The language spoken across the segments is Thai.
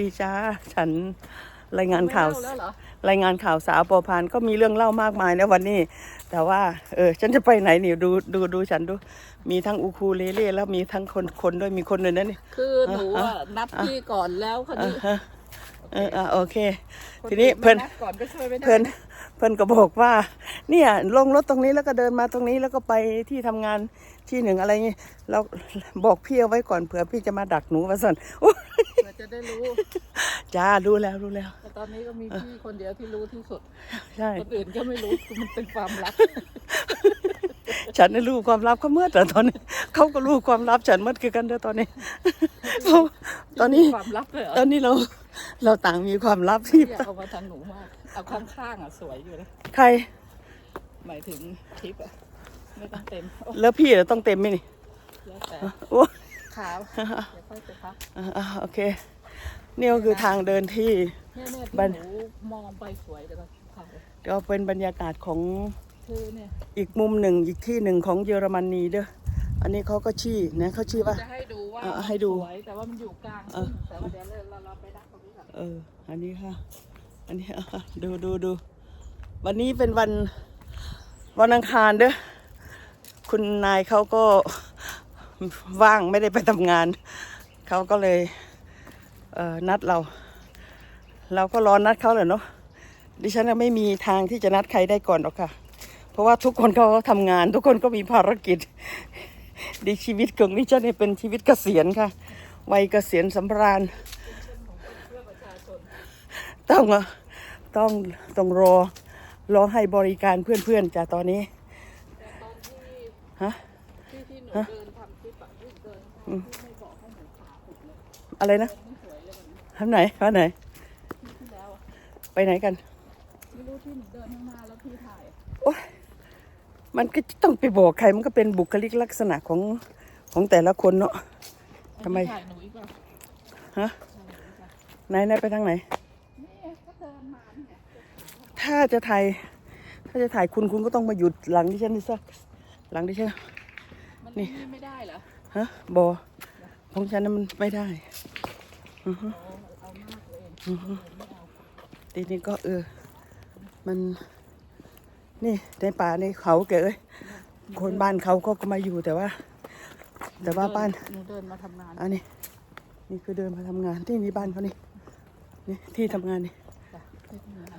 ดีจ้าฉันรายงานข่าวไม่เล่แล้วเหรอรายงานข่าวสาวปอพานก็มีเรื่องเล่ามากมายนะวันนี้ แต่ว่า เออ ฉันจะไปไหนนี่ดูดูดูฉันดู มีทั้งอูคูเลเล่แล้วมีทั้งคนคนด้วยมีคนด้วยนะนี่คือหนูอะนัดพี่ก่อนแล้วคนเอนี้อฮะเอออะโอเค ทีนี้เพิ่นคอื่ไม่ดก่อนก็ช่วยไม่ได้เพิ่นเพิ่นก็บอกว่า เนี่ยลงรถตรงนี้แล้วก็เดินมาตรงนี้แล้วก็ไปที่ทำงาน ที่หนึ่งอะไรเงี้ยแล้วบอกพี่เอาไว้ก่อนเผื่อพี่จะมาดักหนูว่าสันอุ๊ยเพื่อจะได้รู้ จ้ารู้แล้วรู้แล้ว แต่ตอนนี้ก็มีพี่คนเดียวที่รู้ที่สุด ใช่ คนอื่นก็ไม่รู้มันเป็นความลับ ฉันได้รู้ความลับเขาเมื่อแต่ตอนนี้เขาก็รู้ความลับฉันเมื่อคือกันเด้อตอนนี้เขาตอนนี้ความลับเลยเหรอตอนนี้เรา เราต่างมีความลับที่อยากเอามาทางหนูมาก เอาข้างๆอะสวยอยู่นะใคร หมายถึงคลิปอะ ไม่ต้องเต็มโอ้แล้วพี่จะต้องเต็มไหมนี่แล้วแต่โอ้ขาวเดี๋ยวค่อยไปพักอ่าอ่าโอเค นี่ก็คือทางเดินที่เนี่ยเนี่ยบ้าที่นหนูมองไปสวยแต่ก็ขาวก็เป็นบรรยากาศของคือเนี่ยอีกมุมหนึ่งอีกที่หนึ่งของเยอรมนีเด้ออันนี้เขาก็ชี้นะเขาชี้ว่าจะให้ดูว่าอะให้ดูสวยแต่ว่ามันอยู่กลางเออแต่ว่าเดี๋ยวเราเราไปดักตรงนี้ก่อนเอออันนี้ค่ะ อันนี้อะดูดูดูวันนี้เป็นวันวันอังคารเด้อ คุณนายเขาก็ว่างไม่ได้ไปทำงาน เขาก็เลยเนัดเรา เราก็รอนัดเขาแหละเนาะดิฉันไม่มีทางที่จะนัดใครได้ก่อนหรอกค่ะ เพราะว่าทุกคนเขาทำงาน ทุกคนก็มีภารกิจดีชีวิตของดิฉันเนี่ยเป็นชีวิตเกษียณค่ะ วัยเกษียณสำราญต้องต้องต้องรอรอให้บริการเพื่อนๆจ้ะตอนนี้ ฮะที่ที่หนูเดินทำคลิปอะที่เดินที่ไม่บอกให้หนูขาผมเลยอะไรนะไม่สวยเลยวันนี้ทำไหนวันไหน ที่ที่แล้วอะไปไหนกัน ไม่รู้ที่หนูเดินข้างหน้าแล้วพี่ถ่ายอะโอ้ยมันก็ต้องไปบอกใครมันก็เป็นบุคลิกลักษณะของของแต่ละคนเนาะ ทำไม ถ่ายหนูอีกป่ะฮะถ่ายหนูอีกป่ะไหนไหนไปทางไหน นี่ก็เดินมาเนี่ยถ้าจะถ่ายถ้าจะถ่ายคุณคุณก็ต้องมาหยุดหลังดิฉันดิสัก หลังดิฉันมันนี่นี่ไม่ได้เหรอฮะบอของฉันนั้นมันไม่ได้อือฮึโอ้เอามากเลยอือฮึไม่เอาทีนี้ก็เออ มัน นี่ในป่าในเขาแกเอ้ยคนบ้านเขาก็มาอยู่แต่ว่า แต่ว่าบ้านหนูเดินมาทำงานอันนี้นี่คือเดินมาทำงานที่นี่บ้านเขานี่นี่ที่ทำงานนี่จ้ะไม่ทำงาน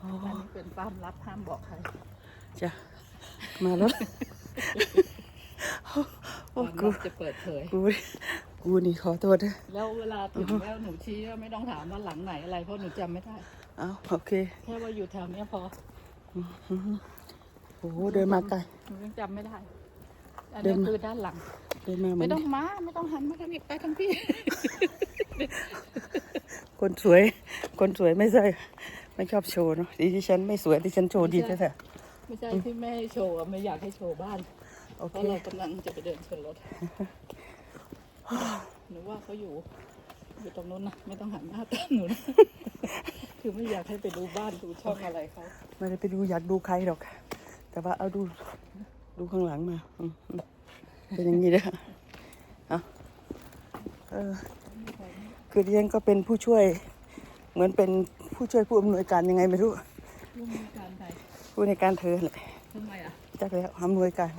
อ๋ออันนี้เป็นความลับห้ามบอกใครจ้ะ มาแล้ว โอ้ความกูลับจะเปิดเผย กูกูนี่ขอโทษนะแล้วเวลาถึงแล้วหนูชี้ก็ไม่ต้องถามว่าหลังไหนอะไรเพราะหนูจำไม่ได้เอาโอเค แค่ว่าอยู่แถวเนี้ยพอโอ้โหเดินมาไกลหนูยังจำไม่ได้ อันเดินี้นมาคือด้านหลัง เดินมาเหมืไม่อนต้องมา ไม่ต้องหันมาทางนี้ไปทางพี่ คนสวย คนสวยไม่ใช่ไม่ชอบโชว์เนาะดิฉันไม่สวยดิฉันโชว์ดีแท้ ไม่ใช่ที่ไม่ให้โชว์อะไม่อยากให้โชว์บ้านๆโอเพเค ราะเรากำลังจะไปเดินชนรถหนูว่าเขาอยู่ อยู่ตรงนู้นนะไม่ต้องหันหน้าตามหนูนะคือไม่อยากให้ไปดูบ้านดูช่องอะไรเขาไม่ได้ไปดูอยากดูใครหรอก แต่ว่าเอาดูดูข้างหลังมาอืมอืมเป็นอย่างนี้เด้อเอาเออคือดิฉันก็เป็นผู้ช่วย เหมือนเป็นผู้ช่วยผู้อำนวยการยังไงไม่รู้ร่วมมือการใด ผู้ในวยการเธอแหละทำไมอะจักแล้วอำนวยการ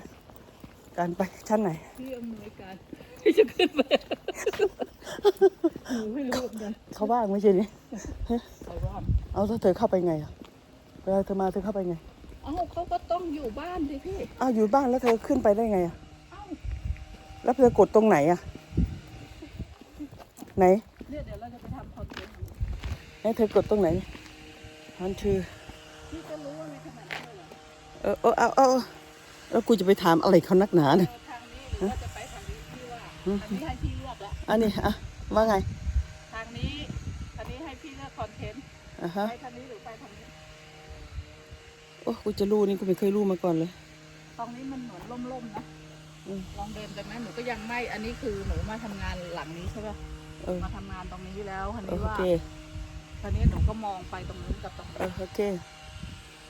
การไปชั้นไหนพี่อำนวยการที่จะขึ้นไปหนูไม่รู้เหมือนกันเขาว่างไม่ใช่นี่ใครว่าเอาถ้าเธอเข้าไปไงอะเวลาเธอมาเธอเข้าไปไงเอ้าเขาก็ต้องอยู่บ้านสิพี่อ้าวอยู่บ้านแล้วเธอขึ้นไปได้ไงอะเอ้าแล้วเธอกดตรงไหนอะไหนเนี่ยเดี๋ยวเราจะไปทำคอนเทนต์ไหนเธอกดตรงไหนมันคือพี่จะรู้อะไรขนาดนั้นเลย เหรอเออเออเอาเอาเอาแล้วกูจะไปถามอะไรเขานักหนาเอเนี่ยอทางนี้หรือว่าจะไปทางนี้พี่ว่าอันนี้ให้พี่เลือกแล้วอันนี้อะว่าไง ทางนี้ทางนี้ให้พี่เลือกคอนเทนต์อะฮะไปทางนี้หรือไปทางนี้ โอ้กูจะรู้นี่กูไม่เคยรู้มาก่อนเลย ตรงนี้มันเหมือนล่มๆนะอืมลองเดินไปไหมหนูก็ยังไม่ อันนี้คือหนูมาทำงานหลังนี้ใช่ป่ะเออมาทำงานตรงนี้แล้วคันเอนี้อโอว่าเคคันนี้หนูก็มองไปตรงนู้นกับตรงเอนี้อโอเค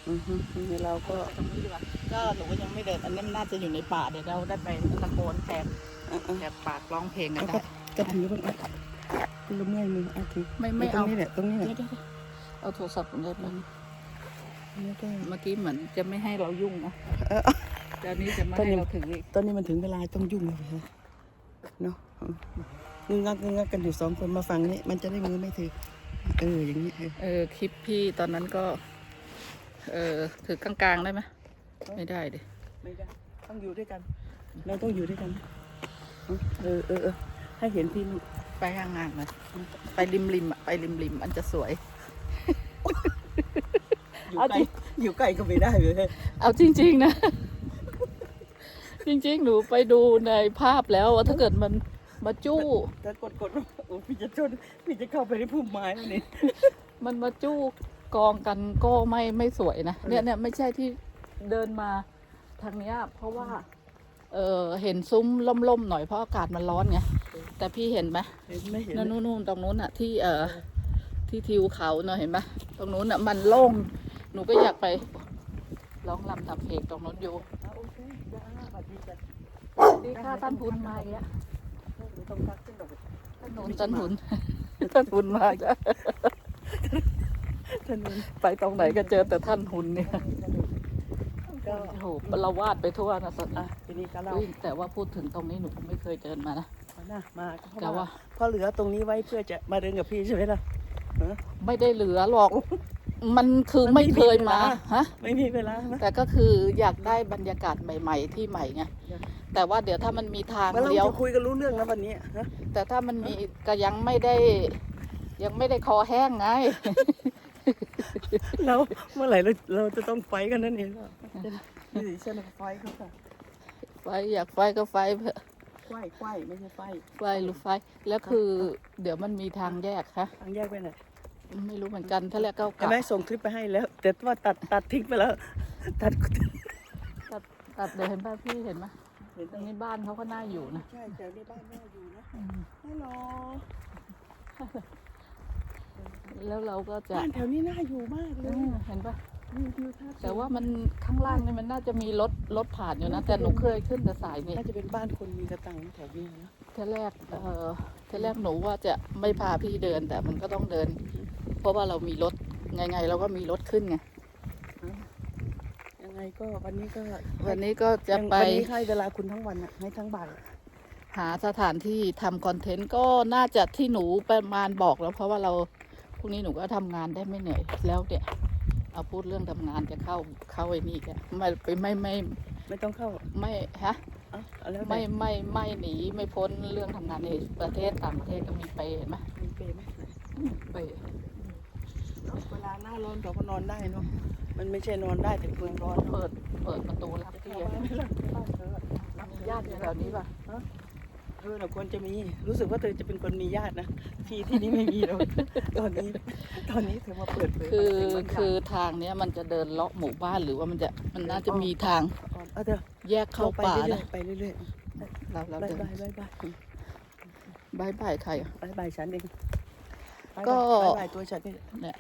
อือฮึนี่เราก็ไปตรงนี้ดีกว่าก็หนูก็ยังไม่เดินอันนี้มันน่าจะอยู่ในป่าเดี๋ยวเราได้ไปตะโกนแทนอะอะแอบปากร้องเพลงกันเอาได้ก็ก็ถือบ้างอะละเมื่อยมือเอาถือไม่ไม่ตรงเอานี้แหละตรงนี้แหละเดี๋ยวเดี๋ยวเดี๋ยวเอาโทรศัพท์ผมเลยไปนี่ก็เมื่อกี้เหมือนจะไม่ให้เรายุ่งนะเออแต่อันนี้จะไม่ตอนให้นี้เราถึงอีกตอนนี้มันถึงเวลาต้องยุ่งเลยค่ะเนาะงึงงักงึงงักกันอยู่สองคนมาฟังนี่มันจะได้มือไม่ถือเอออย่างนี้เออเออคลิปพี่ตอนนั้นก็ เออถือกลางๆได้ไหมไม่ได้ดิไม่ได้ต้องอยู่ด้วยกัน เราต้องอยู่ด้วยกัน เออเออเออให้เห็นพี่ลูกไปห่างๆหน่อยไปริมริมๆอะไปริมริมๆมันจะสวย อยู่เอาไกลจริงอยู่ใกล้ก็ไม่ได้เลย เอาจริง ๆ นะ จริง ๆ หนูไปดูในภาพแล้วว่าถ้าเกิดมันมาจู้แต่กดกดโอ้พี่จะชนพี่จะเข้าไปในพุ่มไม้แล้วนี่มันมาจู้ กองกันก็ไม่ไม่สวยนะเนี่ยเนี่ยไม่ใช่ที่เดินมาทางเนี้ย เพราะว่า เออเห็นซุ้มล่มๆหน่อยเพราะอากาศมันร้อนไงแต่พี่เห็นไหมเห็นไม่เห็นนั่นนู่นๆตรงนู้นอะที่เออที่ทิวเขาเนอะเห็นไหมตรงนู้นอะมันโล่งหนูก็อยากไปร้องรำทำเพลงตรงนู้นอยู่อะโอเคจ้าสวัสดีจ้ะดีค่ะท่านทุนมาอีกแล้วไม่ต้องพักขึ้นดอกท่านทุนท่านทุนท่านทุนมาอีกแล้ว ถนนไปตรงไหนก็เจอแต่ท่านทุนเนี่ยก็โอ้โหเราวาดไปทั่วนะสดอะทีนี้ก็เราอุ๊ยแต่ว่าพูดถึงตรงนี้หนูไม่เคยเดินมานะมานะมาก็แต่ว่าเพราะเหลือตรงนี้ไว้เพื่อจะมาเดินกับพี่ใช่ไหมล่ะฮะ ไม่ได้เหลือหรอก มันคือมันไม่ไม่เคยมีเวมาลา ฮะ ไม่มีเวลานะแต่ก็คืออยากได้บรรยากาศใหม่ ๆ ที่ใหม่ไงอยาก แต่ว่าเดี๋ยวถ้ามันมีทางมาเราเลี้ยว จะคุยกันรู้เรื่องแล้ววันนี้ฮะแต่ถ้ามันมีก็ยังไม่ได้ ยังไม่ได้คอแห้งไง เราเมื่อไหร่เราเราจะต้องไฟกันนั่นเองนี่สิฉันไฟเขาค่ะไฟอยากไฟก็ไฟเถอะไฟไฟไม่ใช่ไฟไฟหรือไฟแล้วคือ เดี๋ยวมันมีทางแยกคะทางแยกไปไหนไม่รู้เหมือนกันถ้าแรกก็กเห็นลับไหมส่งคลิปไปให้แล้ว แต่ว่าตัดตัดทิ้งไปแล้ว ตัดตัดตัดเดี๋ยวเห็นป่ะพี่เห็นไหมตรงนี้บ้านเขาก็น่าอยู่นะใช่แถวนี้บ้านแม่อยู่นะอืมฮัลโหล แล้วเราก็จะบ้านแถวนี้น่าอยู่มากเลอืยมเห็นป่ะวิวทิวทัศน์แต่ว่ามันข้างล่างนี่มันน่าจะมีรถรถผ่านอยู่นะ แต่หนูเคยขึ้นแต่สายนี่น่าจะเป็นบ้านคนมีกระตังแถวนี้นะทีแรกเออทีแรกหนูว่าจะไม่พาพี่เดิน แต่มันก็ต้องเดิน เพราะว่าเรามีรถไงไงๆเราก็มีรถขึ้นไงยังไงก็วันนี้ก็วันนี้ก็จะยังไป วันนี้ให้เวลาคุณทั้งวันอะให้ทั้งบ่ายหาสถานที่ทำคอนเทนต์ก็น่าจะที่หนูประมาณบอกแล้วเพราะว่าเรา พรุ่งนี้หนูก็ทำงานได้ไม่เหนื่อย แล้วเนี่ยเอาพูดเรื่องทำงานจะเข้าเข้าไอ้นี่แกไม่ไปไม่ไม่ไม่ต้องเข้าไม่ฮะเอะเอาแล้วแต่ไม่ไม่ไม่หนีไม่พ้นเรื่องทำงานในประเทศต่างประเทศก็มีไปเห็นไหมมีเปรย์ไหมไปเวลาหน้าร้อนเราก็นอนได้เนาะมันไม่ใช่นอนได้แต่เปลืองร้อนเปิดเปิดประตูรับจะที่เข้าบ้านไหมล่ะบ้านเธอมีญาติอยู่แถวนี้ป่ะ เธอน่ะควรจะมีรู้สึกว่าเธอจะเป็นคนมีญาตินะที่ที่นี่ไม่มีแล้วตอนนี้ตอนนี้เธอมาเปิดเผยคือมาเป็นบางย่างคือทางเนี้ยมันจะเดินเลาะหมู่บ้านหรือว่ามันจะมันน่าจะมีทางเอาเถอะแยกเข้าป่าเรนะไปเรื่อยเราๆเราไปเดินเรื่อยๆบายบายบายบายบายใครอะบายบายฉันเองก็บายบายตัวฉันนี่เนี่ย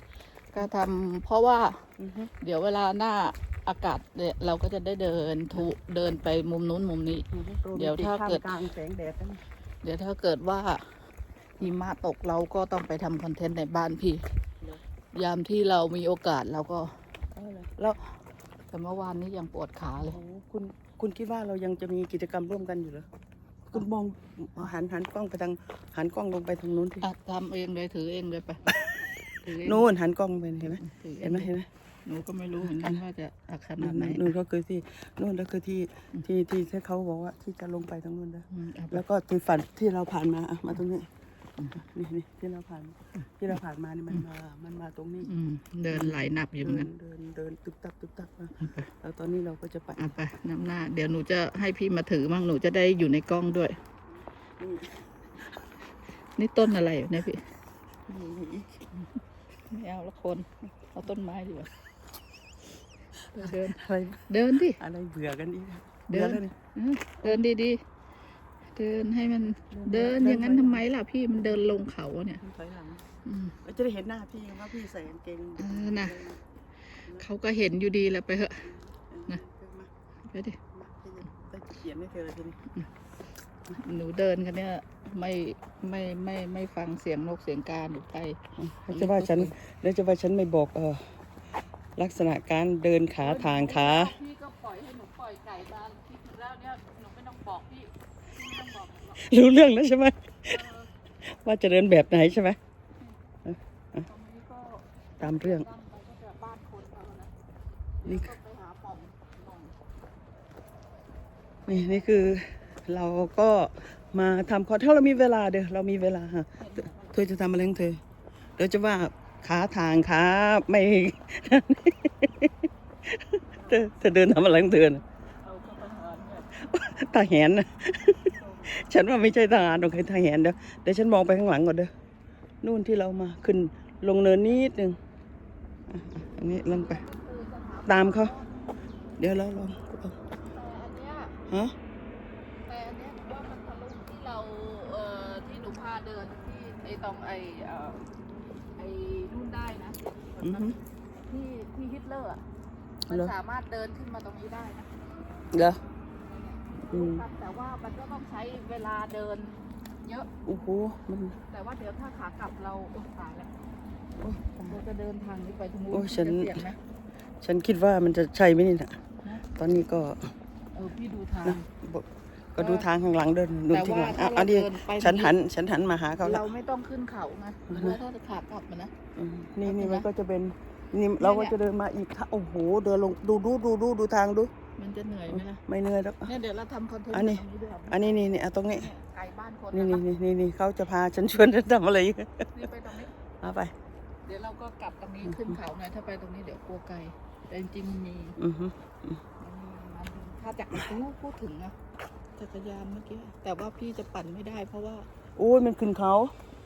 ก็ทำเพราะว่าอือฮึเดี๋ยวเวลาหน้า อากาศเนี่ยเราก็จะได้เดินทุเดินไปมุมนู้นมุมนี้อือฮึโรแมนติกเดี๋ยวถ้าเกิดท่มกลางแสงแดดนั่นเดี๋ยวถ้าเกิดว่าหิมะตกเราก็ต้องไปทำคอนเทนต์ในบ้านพี่ ยามที่เรามีโอกาสเราก็เอาเลยแล้วแต่เมื่อวานนี้ยังปวดขาเลยโอ้โหคุณคุณคิดว่าเรายังจะมีกิจกรรมร่วมกันอยู่เหรอคุณมองหันหันกล้องไปทางหันกล้องลงไปทางนู้นที่อะทำเองเลยถือเองเลยไปถือเองนู้นหันกล้องไปเห็นไหมถือเอเห็งนไหมเห็นไหม หนูก็ไม่รู้เหมือนกันว่าจะอักขนาดไหนนู่นก็คือที่นู่นก็คือที่ที่ที่ที่เขาบอกว่าที่จะลงไปทางนู้นนะอืมเอาไปแล้วก็ที่ฝันที่เราผ่านมาอะมาตรงนี้นี่นี่ที่เราผ่านที่เราผ่านมานี่มันมา มันมาตรงนี้อืมเดินไหลหนับอยู่เหมือนเดิกันนเดินเดินตึกตักตึกตักนะแล้วตอนนี้เราก็จะไปเอาไปน้ำหน้า เดี๋ยวหนูจะให้พี่มาถือมั่งหนูจะได้อยู่ในกล้องด้วย นี่นี่ต้นอะไรอยู่เนี่ยพี่นี่นี่อีกไม่เอาละคน เอาต้นไม้ดีกว่า เดินอะไรเดินดิอะไรเบื่อกันอีกเดินบื่อแล้วนี่เออเดินดีๆเดินให้มันเดินอย่างนั้นทำไมล่ะพี่มันเดินลงเขาอะเนี่ยถอยหลังอืมเราจะได้เห็นหน้าพี่ว่าพี่ใส่กางเกงเออน่ะเขาก็เห็นอยู่ดีแหล้วไปเถอะนะไปดิมาพี่จะได้เขียนให้เธอทีนี้หนูเดินกันเนี่ยไม่ไม่ไม่ไม่ฟังเสียงนกเสียงกาหนูไปแล้วจะว่าฉันแล้วจะว่าฉันไม่บอกเออ ลักษณะการเดินขาทางขาพี่ก็ปล่อยให้หนูปล่อยไก่ตามคิดแล้วเนี่ยหนูไม่ต้องบอกพี่พี่ไม่ต้องบอกหรอกรู้เรื่องแล้วใช่ไหมเออว่าจะเดินแบบไหนใช่ไหมตรงนี้ก็ตามเรื่อง ตั้งไปก็จะบ้านคนเขานะนี่เดี๋ยวก็ไปหาป่อมหน่องนี่นี่คือเราก็มาทำคอร์สถ้าเรามีเวลาเด้อเรามีเวลาฮะเธอจะทำอะไรของเธอเดี๋ยวจะว่า ขาทางขาไม่เธอเธอเดินทำอะไรของเธอน่ะเอาเข้าไปหาเนี่ยทหารนะฉันว่าไม่ใช่ทหารหรอกใครทหารเดี๋ยวเดี๋ยวฉันมองไปข้างหลังก่อนเด้อนู่นที่เรามาขึ้นลงเนินนิดนึงอะอะอันนี้ลงไปคือสถาตามเขาเดี๋ยวเราลองเอาแต่อันเนี้ยฮะแต่อันเนี้ยหนูว่ามันทะลุที่เราเอ่อที่หนูพาเดินที่ไอ้ตรงไอ้เอ่อไอ้นู่นได้นะ อือฮึ ที่ที่ฮิตเลอร์อะมันเหรอ สามารถเดินขึ้นมาตรงนี้ได้นะเดี๋ยวอืมครับแต่ว่ามันก็ต้องใช้เวลาเดิน เยอะ โอ้โหมันแต่ว่าเดี๋ยวถ้าขากลับเราโอ้ตายแล้วโอ้ยเราจะเดินทางนี้ไปทางนู้นโอ้ยฉัน จะเสี่ยงนะฉันคิดว่ามันจะใช่ไหมนี่นะตอนนี้ก็เออพี่ดูทางนะบอก ก็ดูทางข้างหลังเดินดูแต่ที่หว่าลังถ้าอะเราอันนี้เดินไปฉันหัน ฉันหันมาหาเขาแล้เราวไม่ต้องขึ้นเขาไงอือฮึถ้าถ้าขากลับมันนะอืมนี่นี่เห็นไหมมันก็จะเป็นนี่เราก็เนี่ยจะเดินมาอีกถ้าโอ้โหเดินลงดูดูดูดูดูทางดู มันจะเหนื่อยไหมล่ะไม่เหนื่อยแล้วเนี่ยเดี๋ยวเราทำคอนเทนต์อันนี้ตรงนี้ด้วยอันนี้นี่นี่อะตรงนี้เนี่ยไกลบ้านคนนี่นะนี่คะนี่นี่นี่เขาจะพาฉันชวนฉันทำอะไรอีกนี่ไปตรงนี้เอาไป เดี๋ยวเราก็กลับตรงนี้ขึ้นเขาหน่อยถ้าไปตรงนี้เดี๋ยวกลัวไกลแต่จริงๆมันมีอือฮึมันถ้าจากรู้พูดถึงนะ จักรยานเมื่อกี้ แต่ว่าพี่จะปั่นไม่ได้เพราะว่าโอ้ยมันขึ้นเขา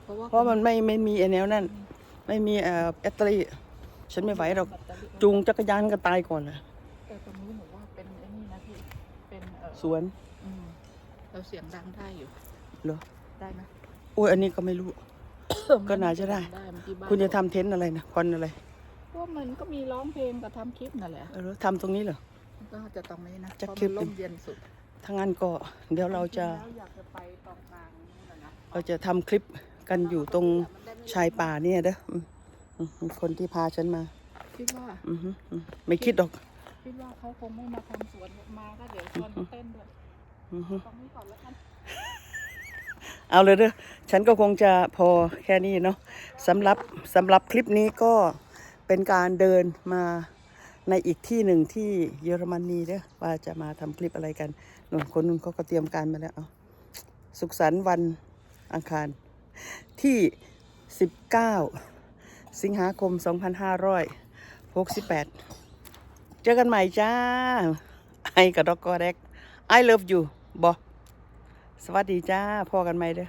เพราะว่าเพราะมันไม่ไม่มีไอ้แนวนั่น ไม่มีเอ่อแบตเตอรี่ฉันไม่ไหวหรอกแบตเตอรี่จูงจักรยานก็ตายก่อนนะแต่ตรงนี้หนูว่าเป็นไอ้นี่นะพี่ เป็นเออสวนอืมเราเสียงดังได้อยู่ เหรอได้ไหมโอ้ยอันนี้ก็ไม่รู้ ก็น่าจะได้เมื่อกี้บ้านคุณจะทำเต็นท์อะไรนะคอนอะไรพวกมันก็มีร้องเพลงกับทำคลิปนั่นแหละ เออทำตรงนี้เหรอ ก็จะตรงนี้นะจะเพราะคลิมัปนร่มเย็นสุด ถ้างั้นก็เดี๋ยวเราจะจงๆแล้วอยากจะไปตรงกลางนี่แหละนะเราจะทำคลิปกันอยู่ตรงชายป่าเนี่ยเด้ออืมอืมมีคนที่พาฉันมาคิดว่าอือฮึอืมไม่คิดหรอกคิดว่าเขาคงไม่มาทำสวนมาก็เดี๋ยวชวนเต้นด้วยอือฮึตรงนี้ก่อนแล้วกันเอาเลยเด้อฉันก็คงจะพอแค่นี้เนาะสำหรับสำหรับคลิปนี้ก็เป็นการเดินมา ในอีกที่หนึ่งที่เยอรมนีเด้อว่าจะมาทำคลิปอะไรกันหนุ่นคนนึงเขาก็เตรียมการมาแล้วเอาสุขสันต์วันอังคารที่ 19 สิงหาคม 2568 เจอกันใหม่จ้า ไอกับดอกกอแดก I love you บอสวัสดีจ้าพอกันไหมเด้อ